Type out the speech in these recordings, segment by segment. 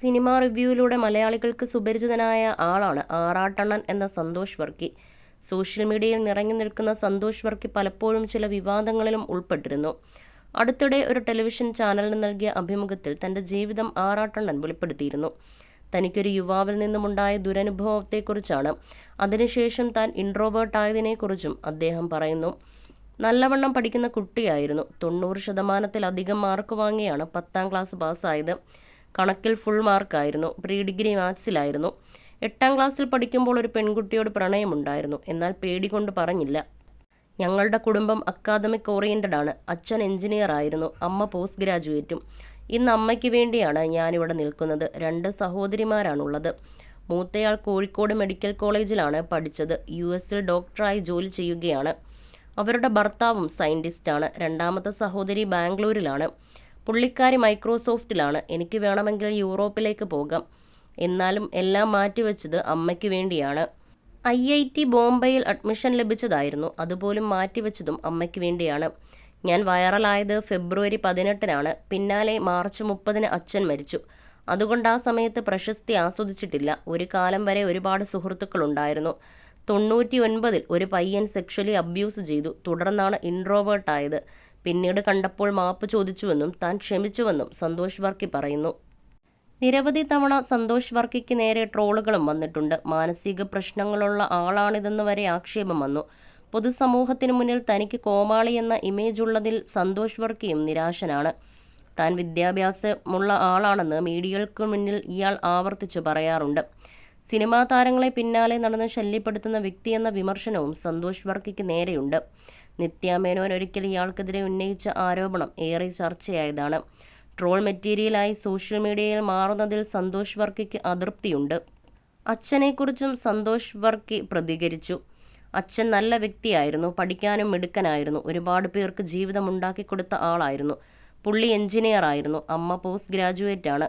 Cinema റിവ്യൂവിലൂടെ മലയാളികൾക്ക് സുപരിചിതനായ ആളാണ് ആറാട്ടണ്ണൻ എന്ന സന്തോഷ് വർക്കി. സോഷ്യൽ മീഡിയയിൽ നിറഞ്ഞു നിൽക്കുന്ന സന്തോഷ് വർക്കി പലപ്പോഴും ചില വിവാദങ്ങളിലും ഉൾപ്പെട്ടിരുന്നു. അടുത്തിടെ ഒരു ടെലിവിഷൻ ചാനലിന് നൽകിയ അഭിമുഖത്തിൽ തന്റെ ജീവിതം ആറാട്ടണ്ണൻ വെളിപ്പെടുത്തിയിരുന്നു. തനിക്കൊരു യുവാവിൽ നിന്നുമുണ്ടായ ദുരനുഭവത്തെക്കുറിച്ചാണ്. അതിനുശേഷം താൻ ഇൻട്രോവേർട്ടായതിനെക്കുറിച്ചും അദ്ദേഹം പറയുന്നു. നല്ലവണ്ണം പഠിക്കുന്ന കുട്ടിയായിരുന്നു. തൊണ്ണൂറ് ശതമാനത്തിലധികം മാർക്ക് വാങ്ങിയാണ് പത്താം ക്ലാസ് പാസ്സായത്. കണക്കിൽ ഫുൾ മാർക്കായിരുന്നു പ്രീ ഡിഗ്രി മാത്സിലായിരുന്നു എട്ടാം ക്ലാസ്സിൽ പഠിക്കുമ്പോൾ ഒരു പെൺകുട്ടിയോട് പ്രണയമുണ്ടായിരുന്നു. എന്നാൽ പേടി കൊണ്ട് പറഞ്ഞില്ല. ഞങ്ങളുടെ കുടുംബം അക്കാദമിക് ഓറിയന്റഡ് ആണ്. അച്ഛൻ എഞ്ചിനീയർ ആയിരുന്നു. അമ്മ പോസ്റ്റ് ഗ്രാജുവേറ്റും ഇന്ന് അമ്മയ്ക്ക് വേണ്ടിയാണ് ഞാനിവിടെ നിൽക്കുന്നത്. രണ്ട് സഹോദരിമാരാണുള്ളത്. മൂത്തയാൾ കോഴിക്കോട് മെഡിക്കൽ കോളേജിലാണ് പഠിച്ചത്. യു എസിൽ ഡോക്ടറായി ജോലി ചെയ്യുകയാണ്. അവരുടെ ഭർത്താവും സയന്റിസ്റ്റാണ് രണ്ടാമത്തെ സഹോദരി ബാംഗ്ലൂരിലാണ്. പുള്ളിക്കാരി മൈക്രോസോഫ്റ്റിലാണ്. എനിക്ക് വേണമെങ്കിൽ യൂറോപ്പിലേക്ക് പോകാം. എന്നാലും എല്ലാം മാറ്റിവെച്ചത് അമ്മയ്ക്ക് വേണ്ടിയാണ്. ഐ ഐ ടി ബോംബെയിൽ അഡ്മിഷൻ ലഭിച്ചതായിരുന്നു. അതുപോലും മാറ്റിവെച്ചതും അമ്മയ്ക്ക് വേണ്ടിയാണ്. ഞാൻ വൈറലായത് ഫെബ്രുവരി പതിനെട്ടിനാണ്. പിന്നാലെ മാർച്ച് മുപ്പതിന് അച്ഛൻ മരിച്ചു. അതുകൊണ്ട് ആ സമയത്ത് പ്രശസ്തി ആസ്വദിച്ചിട്ടില്ല. ഒരു കാലം വരെ ഒരുപാട് സുഹൃത്തുക്കളുണ്ടായിരുന്നു. തൊണ്ണൂറ്റി ഒൻപതിൽ ഒരു പയ്യൻ സെക്ഷലി അബ്യൂസ് ചെയ്തു. തുടർന്നാണ് ഇൻട്രോവേർട്ട് ആയത്. പിന്നീട് കണ്ടപ്പോൾ മാപ്പ് ചോദിച്ചുവെന്നും താൻ ക്ഷമിച്ചുവെന്നും സന്തോഷ് വർക്കി പറയുന്നു. നിരവധി തവണ സന്തോഷ് വർക്കിക്ക് നേരെ ട്രോളുകളും വന്നിട്ടുണ്ട്. മാനസിക പ്രശ്നങ്ങളുള്ള ആളാണിതെന്ന് വരെ ആക്ഷേപം വന്നു. പൊതുസമൂഹത്തിന് മുന്നിൽ തനിക്ക് കോമാളി എന്ന ഇമേജ് ഉള്ളതിൽ സന്തോഷ് വർക്കിയും നിരാശനാണ്. താൻ വിദ്യാഭ്യാസമുള്ള ആളാണെന്ന് മീഡിയകൾക്ക് മുന്നിൽ ഇയാൾ ആവർത്തിച്ച് പറയാറുണ്ട്. സിനിമാ താരങ്ങളെ പിന്നാലെ നടന്ന് ശല്യപ്പെടുത്തുന്ന വ്യക്തിയെന്ന വിമർശനവും സന്തോഷ് വർക്കിക്ക് നേരെയുണ്ട്. നിത്യാമേനോൻ ഒരിക്കൽ ഇയാൾക്കെതിരെ ഉന്നയിച്ച ആരോപണം ഏറെ ചർച്ചയായതാണ്. ട്രോൾ മെറ്റീരിയലായി സോഷ്യൽ മീഡിയയിൽ മാറുന്നതിൽ സന്തോഷ് വർക്കിക്ക് അതൃപ്തിയുണ്ട്. അച്ഛനെക്കുറിച്ചും സന്തോഷ് വർക്കി പ്രതികരിച്ചു. അച്ഛൻ നല്ല വ്യക്തിയായിരുന്നു പഠിക്കാനും മിടുക്കനായിരുന്നു ഒരുപാട് പേർക്ക് ജീവിതം ഉണ്ടാക്കി കൊടുത്ത ആളായിരുന്നു പുള്ളി എഞ്ചിനീയർ ആയിരുന്നു അമ്മ പോസ്റ്റ് ഗ്രാജുവേറ്റ് ആണ്.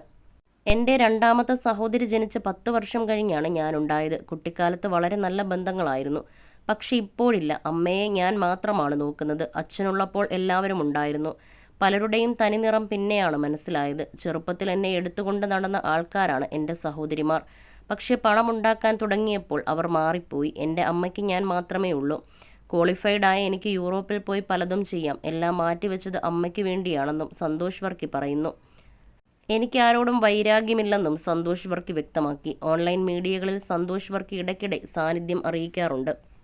എന്റെ രണ്ടാമത്തെ സഹോദരി ജനിച്ച പത്ത് വർഷം കഴിഞ്ഞാണ് ഞാനുണ്ടായത്. കുട്ടിക്കാലത്ത് വളരെ നല്ല ബന്ധങ്ങളായിരുന്നു. പക്ഷെ ഇപ്പോഴില്ല. അമ്മയെ ഞാൻ മാത്രമാണ് നോക്കുന്നത്. അച്ഛനുള്ളപ്പോൾ എല്ലാവരും ഉണ്ടായിരുന്നു. പലരുടെയും തനിനിറം പിന്നെയാണ് മനസ്സിലായത്. ചെറുപ്പത്തിൽ എന്നെ എടുത്തുകൊണ്ട് നടന്ന ആൾക്കാരാണ് എന്റെ സഹോദരിമാർ. പക്ഷെ പണമുണ്ടാക്കാൻ തുടങ്ങിയപ്പോൾ അവർ മാറിപ്പോയി. എന്റെ അമ്മയ്ക്ക് ഞാൻ മാത്രമേ ഉള്ളൂ. ക്വാളിഫൈഡായ എനിക്ക് യൂറോപ്പിൽ പോയി പലതും ചെയ്യാം. എല്ലാം മാറ്റിവെച്ചത് അമ്മയ്ക്ക് വേണ്ടിയാണെന്നും സന്തോഷ് വർക്കി പറയുന്നു. എനിക്ക് ആരോടും വൈരാഗ്യമില്ലെന്നും സന്തോഷ് വർക്കി വ്യക്തമാക്കി. ഓൺലൈൻ മീഡിയകളിൽ സന്തോഷ് വർക്കി ഇടയ്ക്കിടെ സാന്നിധ്യം അറിയിക്കാറുണ്ട്.